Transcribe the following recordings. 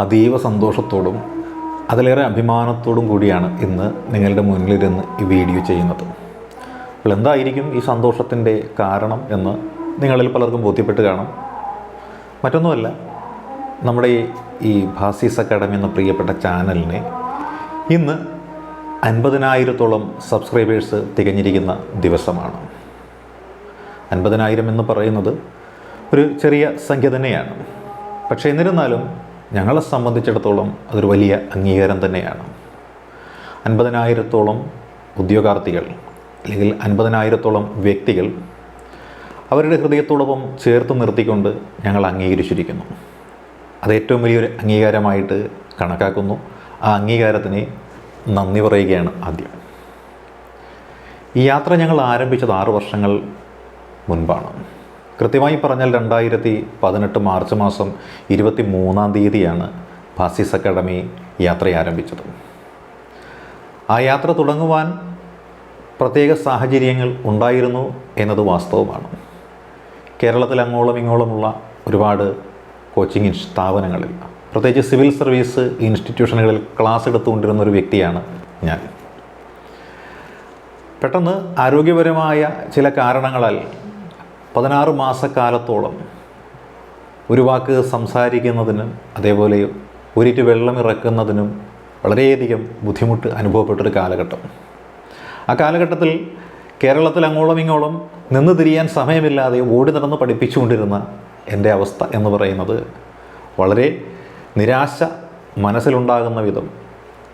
അതീവ സന്തോഷത്തോടും അതിലേറെ അഭിമാനത്തോടും കൂടിയാണ് ഇന്ന് നിങ്ങളുടെ മുന്നിലിരുന്ന് ഈ വീഡിയോ ചെയ്യുന്നത്. അപ്പോൾ എന്തായിരിക്കും ഈ സന്തോഷത്തിന്റെ കാരണം എന്ന് നിങ്ങളിൽ പലർക്കും ബോധ്യപ്പെട്ട് കാണും. മറ്റൊന്നുമല്ല നമ്മുടെ ഈ- ഭാസീസ് അക്കാഡമി എന്ന പ്രിയപ്പെട്ട ചാനലിനെ ഇന്ന് അൻപതിനായിരത്തോളം സബ്സ്ക്രൈബേഴ്സ് തികഞ്ഞിരിക്കുന്ന ദിവസമാണ്. അൻപതിനായിരം എന്ന് പറയുന്നത് ഒരു ചെറിയ സംഖ്യ തന്നെയാണ്. പക്ഷേ എന്നിരുന്നാലും ഞങ്ങളെ സംബന്ധിച്ചിടത്തോളം അതൊരു വലിയ അംഗീകാരം തന്നെയാണ്. അൻപതിനായിരത്തോളം ഉദ്യോഗാർത്ഥികൾ അല്ലെങ്കിൽ അൻപതിനായിരത്തോളം വ്യക്തികൾ അവരുടെ ഹൃദയത്തോടൊപ്പം ചേർത്ത് നിർത്തിക്കൊണ്ട് ഞങ്ങൾ അംഗീകരിച്ചിരിക്കുന്നു. അത് ഏറ്റവും വലിയൊരു അംഗീകാരമായിട്ട് കണക്കാക്കുന്നു. ആ അംഗീകാരത്തിന് നന്ദി പറയുകയാണ് ആദ്യം. ഈ യാത്ര ഞങ്ങൾ ആരംഭിച്ചത് ആറ് വർഷങ്ങൾ മുൻപാണ്. കൃത്യമായി പറഞ്ഞാൽ രണ്ടായിരത്തി പതിനെട്ട് മാർച്ച് മാസം ഇരുപത്തി മൂന്നാം തീയതിയാണ് ഫാസിസ് അക്കാഡമി യാത്ര ആരംഭിച്ചത്. ആ യാത്ര തുടങ്ങുവാൻ പ്രത്യേക സാഹചര്യങ്ങൾ ഉണ്ടായിരുന്നു എന്നത് വാസ്തവമാണ്. കേരളത്തിൽ അങ്ങോളം ഇങ്ങോളമുള്ള ഒരുപാട് കോച്ചിങ് സ്ഥാപനങ്ങളിൽ പ്രത്യേകിച്ച് സിവിൽ സർവീസ് ഇൻസ്റ്റിറ്റ്യൂഷനുകളിൽ ക്ലാസ് എടുത്തുകൊണ്ടിരുന്ന ഒരു വ്യക്തിയാണ് ഞാൻ. പെട്ടെന്ന് ആരോഗ്യപരമായ ചില കാരണങ്ങളാൽ പതിനാറ് മാസക്കാലത്തോളം ഒരു വാക്ക് സംസാരിക്കുന്നതിനും അതേപോലെ ഒരിറ്റ് വെള്ളം ഇറക്കുന്നതിനും വളരെയധികം ബുദ്ധിമുട്ട് അനുഭവപ്പെട്ടൊരു കാലഘട്ടം. ആ കാലഘട്ടത്തിൽ കേരളത്തിൽ അങ്ങോളം ഇങ്ങോളം നിന്ന് തിരിയാൻ സമയമില്ലാതെ ഓടി നടന്ന് പഠിപ്പിച്ചുകൊണ്ടിരുന്ന എന്റെ അവസ്ഥ എന്ന് പറയുന്നത് വളരെ നിരാശ മനസ്സിലുണ്ടാകുന്ന വിധം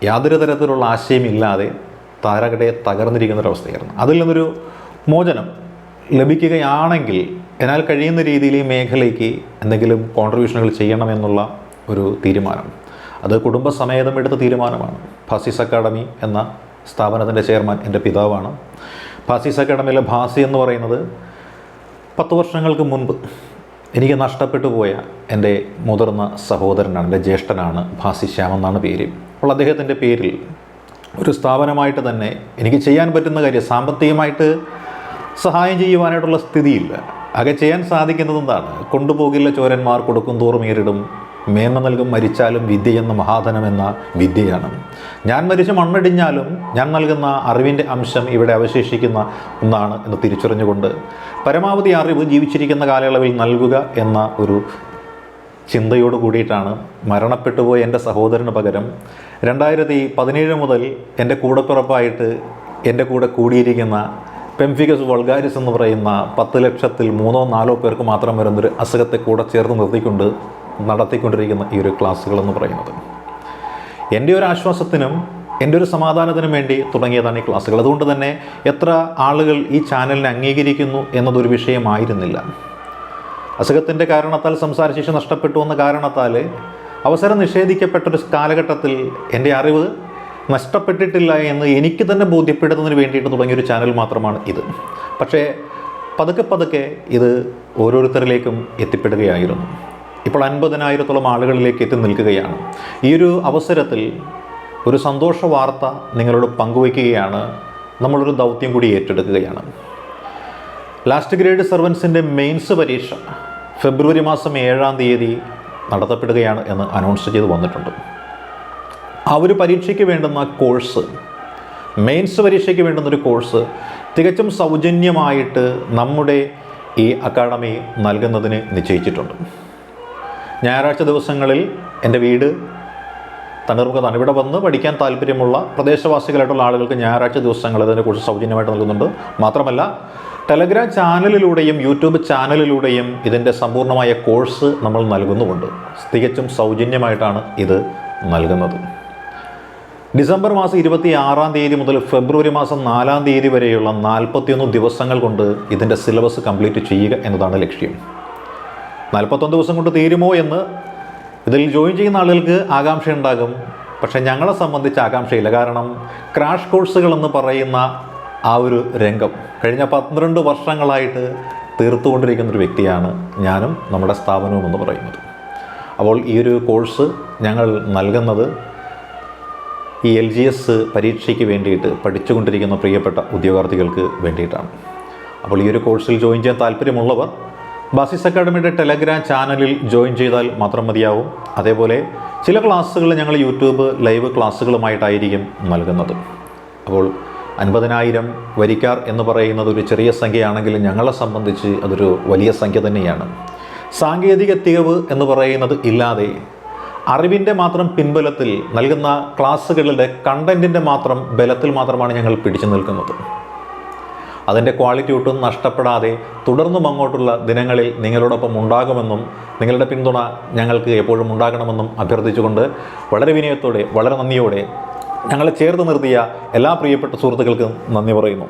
യാതൊരു തരത്തിലുള്ള ആശയമില്ലാതെ താരകടയെ തകർന്നിരിക്കുന്ന ഒരവസ്ഥയായിരുന്നു. അതിൽ നിന്നൊരു മോചനം ലഭിക്കുകയാണെങ്കിൽ എന്നാൽ കഴിയുന്ന രീതിയിൽ ഈ മേഖലയ്ക്ക് എന്തെങ്കിലും കോൺട്രിബ്യൂഷനുകൾ ചെയ്യണമെന്നുള്ള ഒരു തീരുമാനം. അത് കുടുംബസമേതം എടുത്ത തീരുമാനമാണ്. ഫാസിസ് അക്കാഡമി എന്ന സ്ഥാപനത്തിന്റെ ചെയർമാൻ എന്റെ പിതാവാണ്. ഫാസിസ് അക്കാഡമിയിലെ ഭാസി എന്ന് പറയുന്നത് പത്ത് വർഷങ്ങൾക്ക് മുൻപ് എനിക്ക് നഷ്ടപ്പെട്ടു പോയ എന്റെ മുതിർന്ന സഹോദരനാണ് എന്റെ ജ്യേഷ്ഠനാണ് ഭാസി ശ്യാം എന്നാണ് പേര്. അപ്പോൾ അദ്ദേഹത്തിന്റെ പേരിൽ ഒരു സ്ഥാപനമായിട്ട് തന്നെ എനിക്ക് ചെയ്യാൻ പറ്റുന്ന കാര്യം സാമ്പത്തികമായിട്ട് സഹായം ചെയ്യുവാനായിട്ടുള്ള സ്ഥിതിയില്ല. ആകെ ചെയ്യാൻ സാധിക്കുന്നത് എന്താണ്? കൊണ്ടുപോകില്ല ചോരന്മാർ കൊടുക്കും തോറും ഏറിടും. മേന്മ നൽകും മരിച്ചാലും വിദ്യ എന്ന മഹാധനം എന്ന വിദ്യയാണ്. ഞാൻ മരിച്ച് മണ്ണടിഞ്ഞാലും ഞാൻ നൽകുന്ന അറിവിന്റെ അംശം ഇവിടെ അവശേഷിക്കുന്ന ഒന്നാണ് എന്ന് തിരിച്ചറിഞ്ഞുകൊണ്ട് പരമാവധി അറിവ് ജീവിച്ചിരിക്കുന്ന കാലയളവിൽ നൽകുക എന്ന ഒരു ചിന്തയോട് കൂടിയിട്ടാണ് മരണപ്പെട്ടുപോയ എന്റെ സഹോദരന് പകരം രണ്ടായിരത്തി പതിനേഴ് മുതൽ എന്റെ കൂടപ്പിറപ്പായിട്ട് എന്റെ കൂടെ കൂടിയിരിക്കുന്ന പെംഫിക്കസ് വൾഗാരിസ് എന്ന് പറയുന്ന പത്ത് ലക്ഷത്തിൽ മൂന്നോ നാലോ പേർക്ക് മാത്രം വരുന്നൊരു അസുഖത്തെ കൂടെ ചേർത്ത് നിർത്തിക്കൊണ്ട് നടത്തിക്കൊണ്ടിരിക്കുന്ന ഈ ഒരു ക്ലാസ്സുകൾ എന്ന് പറയുന്നത്. എന്റെ ഒരു ആശ്വാസത്തിനും എന്റെ ഒരു സമാധാനത്തിനും വേണ്ടി തുടങ്ങിയതാണ് ഈ ക്ലാസ്സുകൾ. അതുകൊണ്ട് തന്നെ എത്ര ആളുകൾ ഈ ചാനലിനെ അംഗീകരിക്കുന്നു എന്നതൊരു വിഷയമായിരുന്നില്ല. അസുഖത്തിന്റെ കാരണത്താൽ സംസാരശേഷി നഷ്ടപ്പെട്ടു എന്ന കാരണത്താൽ അവസരം നിഷേധിക്കപ്പെട്ടൊരു കാലഘട്ടത്തിൽ എന്റെ അറിവ് നഷ്ടപ്പെട്ടിട്ടില്ല എന്ന് എനിക്ക് തന്നെ ബോധ്യപ്പെടുന്നതിന് വേണ്ടിയിട്ട് തുടങ്ങിയൊരു ചാനൽ മാത്രമാണ് ഇത്. പക്ഷേ പതുക്കെ പതുക്കെ ഇത് ഓരോരുത്തരിലേക്കും എത്തിപ്പെടുകയായിരുന്നു. ഇപ്പോൾ അൻപതിനായിരത്തോളം ആളുകളിലേക്ക് എത്തി നിൽക്കുകയാണ്. ഈ ഒരു അവസരത്തിൽ ഒരു സന്തോഷ വാർത്ത നിങ്ങളോട് പങ്കുവയ്ക്കുകയാണ്. നമ്മളൊരു ദൗത്യം കൂടി ഏറ്റെടുക്കുകയാണ്. ലാസ്റ്റ് ഗ്രേഡ് സർവൻസിന്റെ മെയിൻസ് പരീക്ഷ ഫെബ്രുവരി മാസം ഏഴാം തീയതി നടത്തപ്പെടുകയാണ് എന്ന് അനൗൺസ് ചെയ്ത് വന്നിട്ടുണ്ട്. ആ ഒരു പരീക്ഷയ്ക്ക് വേണ്ടുന്ന കോഴ്സ് മെയിൻസ് പരീക്ഷയ്ക്ക് വേണ്ടുന്ന ഒരു കോഴ്സ് തികച്ചും സൗജന്യമായിട്ട് നമ്മുടെ ഈ അക്കാഡമി നൽകുന്നതിന് നിശ്ചയിച്ചിട്ടുണ്ട്. ഞായറാഴ്ച ദിവസങ്ങളിൽ എന്റെ വീട് തണ്ണീർമുഖത്താണ് ഇവിടെ വന്ന് പഠിക്കാൻ താല്പര്യമുള്ള പ്രദേശവാസികളായിട്ടുള്ള ആളുകൾക്ക് ഞായറാഴ്ച ദിവസങ്ങൾ ഇതിനെക്കുറിച്ച് സൗജന്യമായിട്ട് നൽകുന്നുണ്ട്. മാത്രമല്ല ടെലഗ്രാം ചാനലിലൂടെയും യൂട്യൂബ് ചാനലിലൂടെയും ഇതിന്റെ സമ്പൂർണമായ കോഴ്സ് നമ്മൾ നൽകുന്നുമുണ്ട്. തികച്ചും സൗജന്യമായിട്ടാണ് ഇത് നൽകുന്നത്. ഡിസംബർ മാസം ഇരുപത്തി ആറാം തീയതി മുതൽ ഫെബ്രുവരി മാസം നാലാം തീയതി വരെയുള്ള നാൽപ്പത്തിയൊന്ന് ദിവസങ്ങൾ കൊണ്ട് ഇതിന്റെ സിലബസ് കംപ്ലീറ്റ് ചെയ്യുക എന്നതാണ് ലക്ഷ്യം. നാൽപ്പത്തൊന്ന് ദിവസം കൊണ്ട് തീരുമോ എന്ന് ഇതിൽ ജോയിൻ ചെയ്യുന്ന ആളുകൾക്ക് ആകാംക്ഷ ഉണ്ടാകും പക്ഷേ ഞങ്ങളെ സംബന്ധിച്ച് ആകാംക്ഷയില്ല. കാരണം ക്രാഷ് കോഴ്സുകൾ എന്ന് പറയുന്ന ആ ഒരു രംഗം കഴിഞ്ഞ പന്ത്രണ്ട് വർഷങ്ങളായിട്ട് തീർത്തുകൊണ്ടിരിക്കുന്ന ഒരു വ്യക്തിയാണ് ഞാനും നമ്മുടെ സ്ഥാപനവും എന്ന് പറയുന്നത്. അപ്പോൾ ഈ ഒരു കോഴ്സ് ഞങ്ങൾ നൽകുന്നത് ഈ എൽ ജി എസ് പരീക്ഷയ്ക്ക് വേണ്ടിയിട്ട് പഠിച്ചുകൊണ്ടിരിക്കുന്ന പ്രിയപ്പെട്ട ഉദ്യോഗാർത്ഥികൾക്ക് വേണ്ടിയിട്ടാണ്. അപ്പോൾ ഈ ഒരു കോഴ്സിൽ ജോയിൻ ചെയ്യാൻ താല്പര്യമുള്ളവർ ബാസിസ് അക്കാഡമിയുടെ ടെലഗ്രാം ചാനലിൽ ജോയിൻ ചെയ്താൽ മാത്രം മതിയാവും. അതേപോലെ ചില ക്ലാസ്സുകൾ ഞങ്ങൾ യൂട്യൂബ് ലൈവ് ക്ലാസ്സുകളുമായിട്ടായിരിക്കും നൽകുന്നത്. അപ്പോൾ അൻപതിനായിരം വരിക്കാർ എന്ന് പറയുന്നത് ഒരു ചെറിയ സംഖ്യയാണെങ്കിലും ഞങ്ങളെ സംബന്ധിച്ച് അതൊരു വലിയ സംഖ്യ തന്നെയാണ്. സാങ്കേതിക തികവ് എന്ന് പറയുന്നത് ഇല്ലാതെ അറിവിന്റെ മാത്രം പിൻബലത്തിൽ നൽകുന്ന ക്ലാസ്സുകളുടെ കണ്ടന്റിന്റെ മാത്രം ബലത്തിൽ മാത്രമാണ് ഞങ്ങൾ പിടിച്ചു നിൽക്കുന്നത്. അതിന്റെ ക്വാളിറ്റി ഒട്ടും നഷ്ടപ്പെടാതെ തുടർന്നും അങ്ങോട്ടുള്ള ദിനങ്ങളിൽ നിങ്ങളോടൊപ്പം ഉണ്ടാകുമെന്നും നിങ്ങളുടെ പിന്തുണ ഞങ്ങൾക്ക് എപ്പോഴും ഉണ്ടാകണമെന്നും അഭ്യർത്ഥിച്ചുകൊണ്ട് വളരെ വിനയത്തോടെ വളരെ നന്ദിയോടെ ഞങ്ങളെ ചേർത്ത് നിർത്തിയ എല്ലാ പ്രിയപ്പെട്ട സുഹൃത്തുക്കൾക്കും നന്ദി പറയുന്നു.